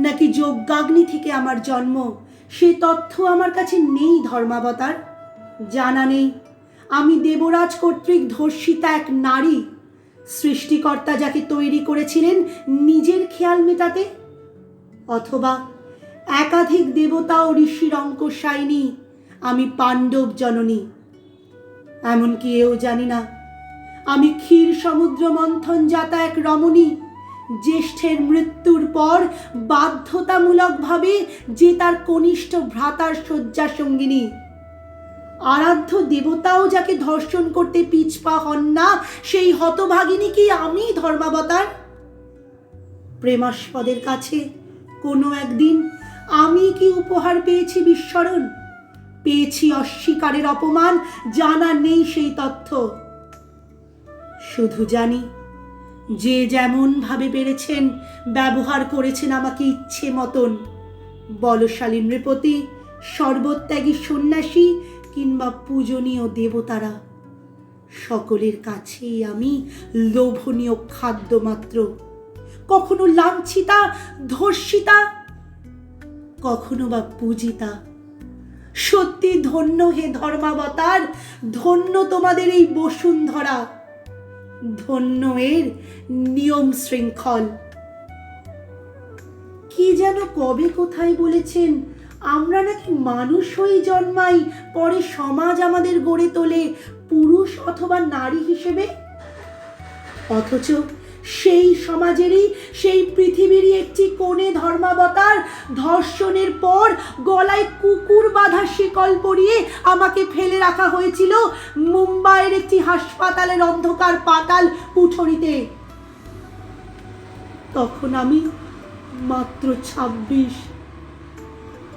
নাকি যজ্ঞাগ্নি থেকে আমার জন্ম? সে তথ্য আমার কাছে নেই ধর্মাবতার। জানা নেই। আমি দেবরাজ কর্তৃক ধর্ষিতা এক নারী। সৃষ্টিকর্তা যাকে তৈরি করেছিলেন নিজের খেয়াল মেটাতে। অথবা একাধিক দেবতা ও ঋষির অঙ্কশাইনী আমি পাণ্ডব জননী। এমনকি এও জানি না। আমি ক্ষীর সমুদ্র মন্থন যাতা এক রমণী। জ্যেষ্ঠের মৃত্যুর পর বাধ্যতামূলকভাবে যে তার কনিষ্ঠ ভ্রাতার শয্যা সঙ্গিনী আরাধ্য দেবতাও যাকে ধর্ষণ করতে পিছপা হন না, সেই হতভাগিনী কি আমি, ধর্মাবতার? প্রেমাস্পদের কাছে কোনো একদিন আমি কি উপহার পেয়েছি বিস্মরণ? পেয়েছি অস্বীকারের অপমান, জানা নেই সেই তথ্য। শুধু জানি যে যেমন ভাবে পেরেছেন, ব্যবহার করেছেন আমাকে ইচ্ছে মতন। বলশালী নৃপতি, সর্বত্যাগী সন্ন্যাসী কিংবা পূজনীয় দেবতারা, সকলের কাছেই আমি লোভনীয় খাদ্য মাত্র কখনো লাঞ্ছিতা, ধর্ষিতা, কখনো বা পূজিতা। সত্যি ধন্য হে ধর্মাবতার, ধন্য তোমাদের এই বসুন্ধরা। ধন্য এর নিয়ম শৃঙ্খল। কি যেন কবে কোথায় বলেছেন, আমরা নাকি মানুষ হয়ে জন্মাই, পরে সমাজ আমাদের গড়ে তোলে, পুরুষ অথবা নারী হিসেবে? অথচ সেই সমাজেরই, সেই পৃথিবীরই একটি কোণে ধর্মাবতার। ধর্ষণের পর গলায় কুকুর বাঁধা শিকল পরিয়ে আমাকে ফেলে রাখা হয়েছিল মুম্বাইয়ের একটি হাসপাতালের অন্ধকার পাতাল কুঠরিতে তখন আমি মাত্র ছাব্বিশ।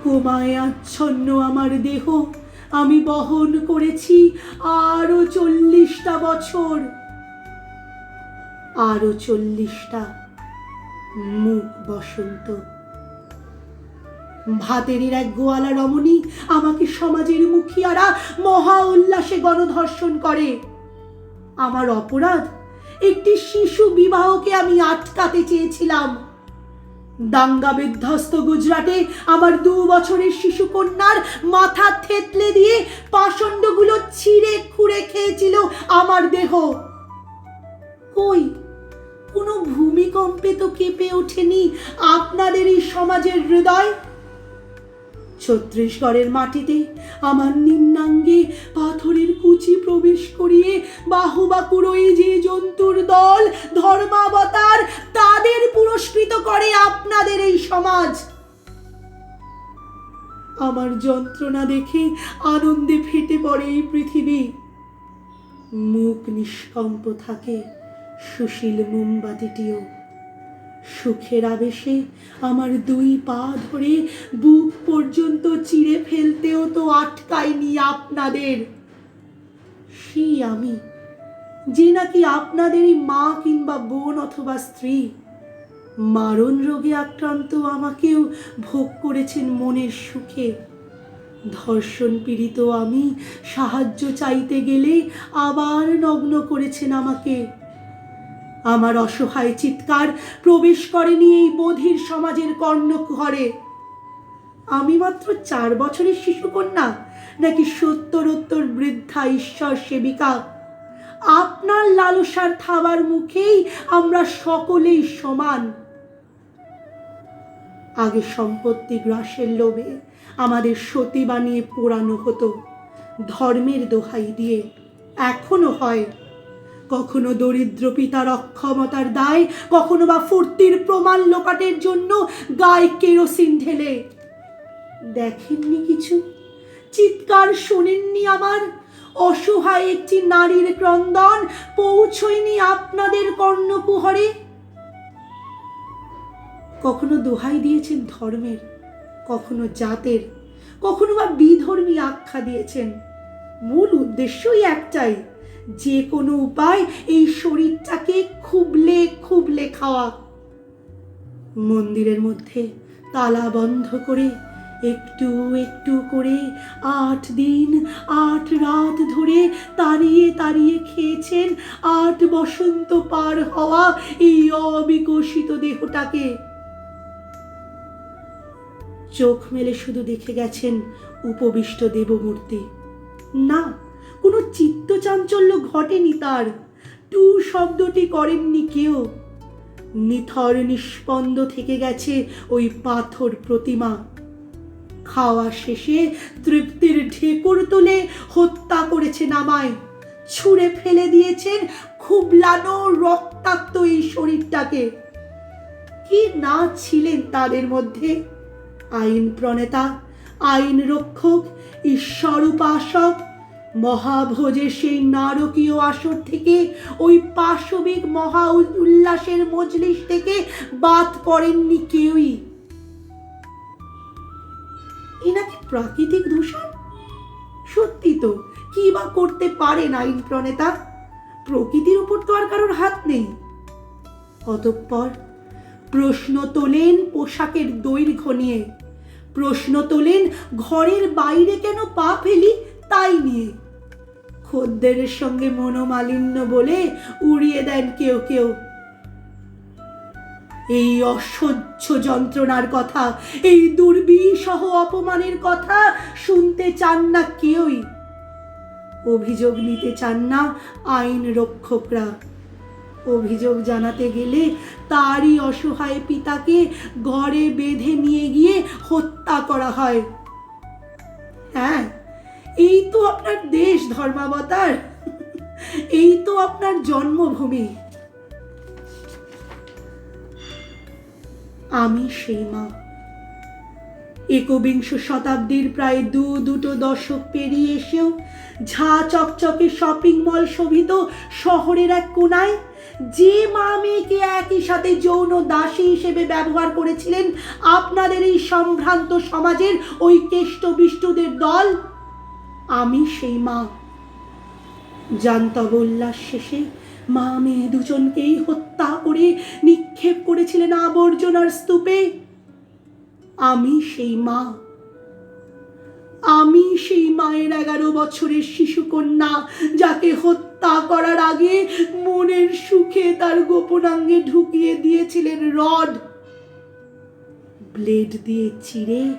কোমায় আচ্ছন্ন আমার দেহ আমি বহন করেছি আরও চল্লিশটা বছর। আরও চল্লিশটা মুখ বসন্ত। ভাতেরই এক গোয়ালা রমণী আমাকে সমাজের মুখিয়ারা, মহা উল্লাসে গণধর্ষণ করে। আমার অপরাধ, একটি শিশু বিবাহকে আমি আটকাতে চেয়েছিলাম। দাঙ্গা বিধ্বস্ত গুজরাটে আমার দু বছরের শিশু কন্যার মাথা থেতলে দিয়ে পাষণ্ডগুলো ছিঁড়ে খুঁড়ে খেয়েছিল আমার দেহ। কই কোনো ভূমিকম্পে তো কেঁপে ওঠেনি আপনাদের এই সমাজের হৃদয়? ছত্রিশগড়ের মাটিতে আমার নিম্নাঙ্গে পাথরের কুচি প্রবেশ করিয়ে বাহুবা কুড়োই যে জন্তুর দল, ধর্মাবতার, তাদের পুরস্কৃত করে আপনাদের এই সমাজ। আমার যন্ত্রণা দেখে আনন্দে ফেটে পড়ে এই পৃথিবী। মুখ নিষ্কম্প থাকে সুশীল মোমবাতিটিও। সুখের আবেশে আমার দুই পা ধরে বুক পর্যন্ত চিড়ে ফেলতেও তো আটকায়নি আপনাদের। সেই আমি, যে নাকি আপনাদেরই মা কিংবা বোন অথবা স্ত্রী। মারণ রোগে আক্রান্ত আমাকেও ভোগ করেছেন মনের সুখে। ধর্ষণ পীড়িত আমি সাহায্য চাইতে গেলে আবার নগ্ন করেছেন আমাকে। আমার অসহায় চিৎকার প্রবেশ করেনি এই বধির সমাজের কর্ণঘরে আমি মাত্র চার বছরের শিশুকন্যা, নাকি সত্তরোত্তর বৃদ্ধা ঈশ্বর সেবিকা? আপনার লালসার থাবার মুখেই আমরা সকলেই সমান। আগে সম্পত্তি গ্রাসের লোভে আমাদের সতী বানিয়ে পোড়ানো হতো, ধর্মের দোহাই দিয়ে। এখনও হয়। কখনো দরিদ্র পিতার অক্ষমতার দায়, কখনো বা ফুর্তির প্রমাণ লোপাটের জন্য গায়ে কেরোসিন ঢেলে। দেখেননি কিছু? চিৎকার শোনেননি আমার অসহায় একটি নারীর ক্রন্দন পৌঁছয়নি আপনাদের কর্ণকুহরে? কখনো দোহাই দিয়েছেন ধর্মের, কখনো জাতের, কখনো বা বিধর্মী আখ্যা দিয়েছেন। মূল উদ্দেশ্যই একটাই যে কোনো উপায় এই শরীরটাকে খুবলে খুবলে খাওয়া। মন্দিরের মধ্যে তালা বন্ধ করে একটু একটু করে আট দিন, আট রাত ধরে তাড়িয়ে তাড়িয়ে খেয়েছেন আট বসন্ত পার হওয়া এই অবিকশিত দেহটাকে। চোখ মেলে শুধু দেখে গেছেন উপবিষ্ট দেবমূর্তি। না কোনো চিত্তচাঞ্চল্য ঘটেনি তার। টু শব্দটি করেননি কেউ। নিথর নিষ্পন্দ থেকে গেছে ওই পাথর প্রতিমা। খাওয়া শেষে তৃপ্তির ঢেকুর তুলে হত্যা করেছে নামায়। ছুঁড়ে ফেলে দিয়েছেন খুবলানো রক্তাক্ত এই শরীরটাকে। কি না ছিলেন তাদের মধ্যে? আইন প্রণেতা আইন রক্ষক ঈশ্বর উপাসক মহাভোজের সেই নারকীয় আসর থেকে ওই পাশবিক মহা উল্লাসের মজলিস থেকে বাদ পড়েননি কেউই। এ নাকি প্রাকৃতিক দূষণ? সত্যি তো, কি বা করতে পারেন আইন প্রণেতা? প্রকৃতির উপর তো আর কারোর হাত নেই। অতঃপর প্রশ্ন তোলেন পোশাকের দৈর্ঘ্য নিয়ে। প্রশ্ন তোলেন ঘরের বাইরে কেন পা ফেলি তাই নিয়ে। খদ্দেরের সঙ্গে মনোমালিন্য বলে উড়িয়ে দেন কেউ কেউ। এই অসহ্য যন্ত্রণার কথা, এই দুর্বিসহ অপমানের কথা শুনতে চান না কেউই। অভিযোগ নিতে চান না আইন রক্ষকরা। অভিযোগ জানাতে গেলে তারই অসহায় পিতাকে ঘরে বেঁধে নিয়ে গিয়ে হত্যা করা হয়। হ্যাঁ এই তো আপনার দেশ, ধর্মাবতার। এই তো আপনার জন্মভূমি। আমি সেই মা। একবিংশ শতাব্দীর প্রায় দু, দুটো দশক পেরিয়ে এসেও ঝা চকচকে শপিং মল শোভিত শহরের এক কোনায় যে মা মেয়েকে একই সাথে যৌন দাসী হিসেবে ব্যবহার করেছিলেন আপনাদের এই সম্ভ্রান্ত সমাজের ওই কেষ্ট বিষ্টুদের দল আমি সেই মা। জান্তব উল্লাস শেষে মা মেয়ে দুজনকেই হত্যা করে নিক্ষেপ করেছিলেন আবর্জনার স্তূপে। আমি সেই মা। আমি সেই মায়ের এগারো বছরের শিশুকন্যা যাকে হত্যা করার আগে মনের সুখে তার গোপনাঙ্গে ঢুকিয়ে দিয়েছিলেন রড। ব্লেড দিয়ে চিরে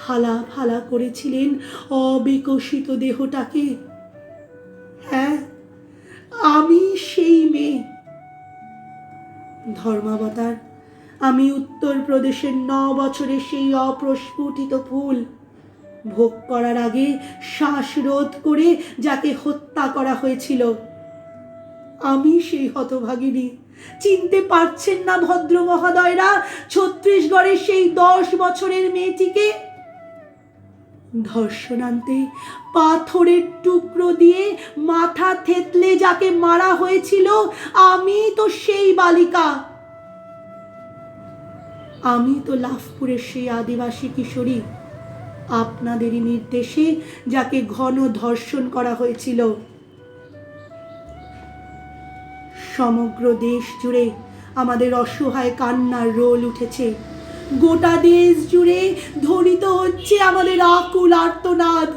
ফালা ফালা করেছিলেন অবিকশিত দেহটাকে। হ্যাঁ আমি সেই মেয়ে। ধর্মাবতার, আমি উত্তরপ্রদেশের ন বছরের সেই অপ্রস্ফুটিত ফুল। ভোগ করার আগে শ্বাসরোধ করে যাকে হত্যা করা হয়েছিল। আমি সেই হতভাগিনী। চিনতে পারছেন না ভদ্র মহোদয়রা ছত্রিশগড়ের সেই দশ বছরের মেয়েটিকে ধর্ষণান্তে পাথরের টুকরো দিয়ে মাথা থেতলে যাকে মারা হয়েছিল, আমি তো সেই বালিকা। আমি তো লাভপুরের সেই আদিবাসী কিশোরী। আপনাদেরই নির্দেশে যাকে ঘন ধর্ষণ করা হয়েছিল। সমগ্র দেশ জুড়ে আমাদের অসহায় কান্নার রোল উঠেছে। গোটা দেশ জুড়ে ধ্বনিত হচ্ছে আমাদের আকুল আর্তনাদ।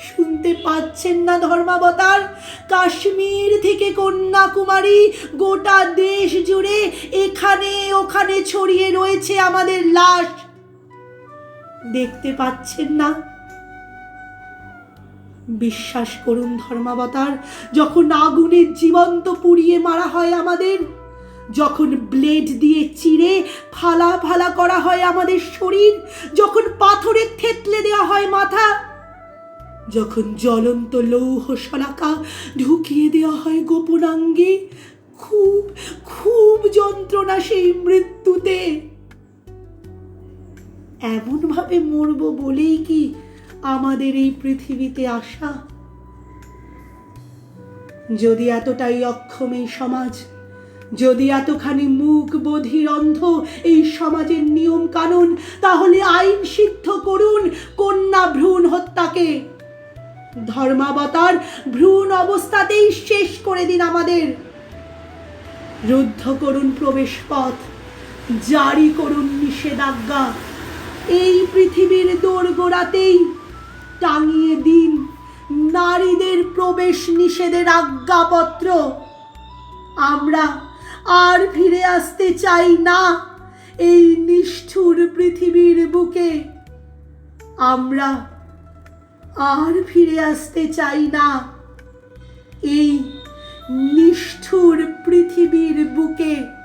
শুনতে পাচ্ছেন না ধর্মাবতার? কাশ্মীর থেকে কন্যাকুমারী গোটা দেশ জুড়ে এখানে ওখানে ছড়িয়ে রয়েছে আমাদের লাশ। দেখতে পাচ্ছেন না? বিশ্বাস করুন ধর্মাবতার, যখন আগুনে জীবন্ত পুড়িয়ে মারা হয় আমাদের যখন ব্লেড দিয়ে চিরে ফালা ফালা করা হয় আমাদের শরীর, যখন পাথরে থেতলে দেওয়া হয় মাথা, যখন জ্বলন্ত লৌহ শলাকা ঢুকিয়ে দেওয়া হয় গোপনাঙ্গে, খুব খুব যন্ত্রণা সেই মৃত্যুতে। এমনভাবে মরব বলেই কি আমাদের এই পৃথিবীতে আসা যদি এতটাই অক্ষম এই সমাজ যদি এতখানি মুখ বধির অন্ধ এই সমাজের নিয়ম কানুন, তাহলে আইন সিদ্ধ করুন, কন্যা ভ্রূণ হত্যাকে। ধর্মাবতার ভ্রূণ অবস্থাতেই শেষ করে দিন আমাদের। রুদ্ধ করুন প্রবেশ পথ, জারি করুন নিষেধাজ্ঞা। এই পৃথিবীর দোরগোড়াতেই টাঙিয়ে দিন নারীদের প্রবেশ নিষেধের আজ্ঞাপত্র। আমরা আর ফিরে আসতে চাই না এই নিষ্ঠুর পৃথিবীর বুকে। আমরা আর ফিরে আসতে চাই না এই নিষ্ঠুর পৃথিবীর বুকে।